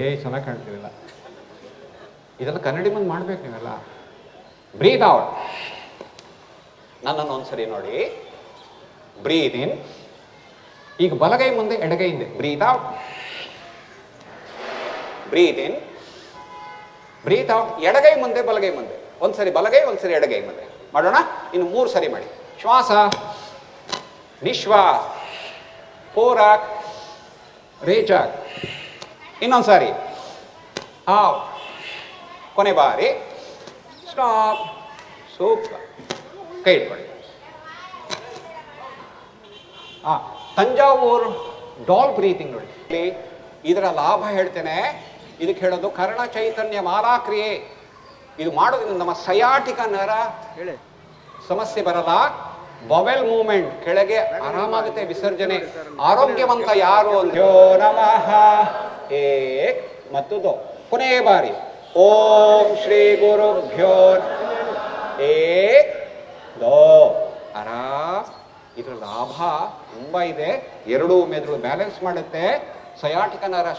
ಏ, ಚೆನ್ನಾಗಿ ಕಾಣ್ತಿರಲಿಲ್ಲ ಇದೆಲ್ಲ ಕನ್ನಡಿ ಮುಂದೆ ಮಾಡ್ಬೇಕು ನೀವೆಲ್ಲ. ಬ್ರೀದ್ ಔಟ್ ನನ್ನನ್ನು ಒಂದ್ಸರಿ ನೋಡಿ. ಬ್ರೀತ್ ಇನ್ ಈಗ ಬಲಗೈ ಮುಂದೆ, ಎಡಗೈ ಹಿಂದೆ. Breathe out breathe in breathe out ಎಡಗೈ ಮುಂದೆ, ಬಲಗೈ ಮುಂದೆ. ಒಂದ್ಸರಿ ಬಲಗೈ, ಒಂದ್ಸರಿ ಎಡಗೈ ಮುಂದೆ. ಮಾಡೋಣ? ಇನ್ನು ಮೂರು ಸರಿ ಮಾಡಿ. ಶ್ವಾಸ. ನಿಶ್ವಾಸ. ಹೋರಾಕ್. ರೇಚಕ್. ಇನ್ನೊಂದು ಸಾರಿ. ಹಾವ್. ಕೊನೆ ಬಾರಿ. ಸ್ಟಾಪ್. ಸೂಪರ್. ಕೈ ಇಟ್ಕೊಳ್ಳಿ. ಆ ತಂಜಾವೂರ್ ಡಾಲ್ ಬ್ರೀತಿಂಗ್ ನೋಡಿ. ಇದರ ಲಾಭ ಹೇಳ್ತೇನೆ. ಇದಕ್ಕೆ ಹೇಳೋದು ಕರ್ಣ ಚೈತನ್ಯ ಮಾಲಾಕ್ರಿಯೆ ಇದು ಮಾಡೋದ್ರಿಂದ ನಮ್ಮ ಸಯಾಟಿಕ ನರ ಸಮಸ್ಯೆ ಬರಲ್ಲ. ಬವೆಲ್ ಮೂವ್ಮೆಂಟ್ ಕೆಳಗೆ ಆರಾಮಾಗುತ್ತೆ ವಿಸರ್ಜನೆ. ಆರೋಗ್ಯವಂತ ಯಾರು ಅಂದ್ರೆ ನಮಃ. ಏಕ್ ಮತ್ತು ದೋ ಕೊನೆಯ ಬಾರಿ. ಓಂ ಶ್ರೀ ಗುರುಭ್ಯೋ ಏಕ್ ದೋ ಆರಾಮ್ ಇದ್ರ ಲಾಭ ತುಂಬಾ ಇದೆ. ಎರಡೂ ಮೆದುಳು ಬ್ಯಾಲೆನ್ಸ್ ಮಾಡುತ್ತೆ. ಸಯಾಟಿಕ ನರ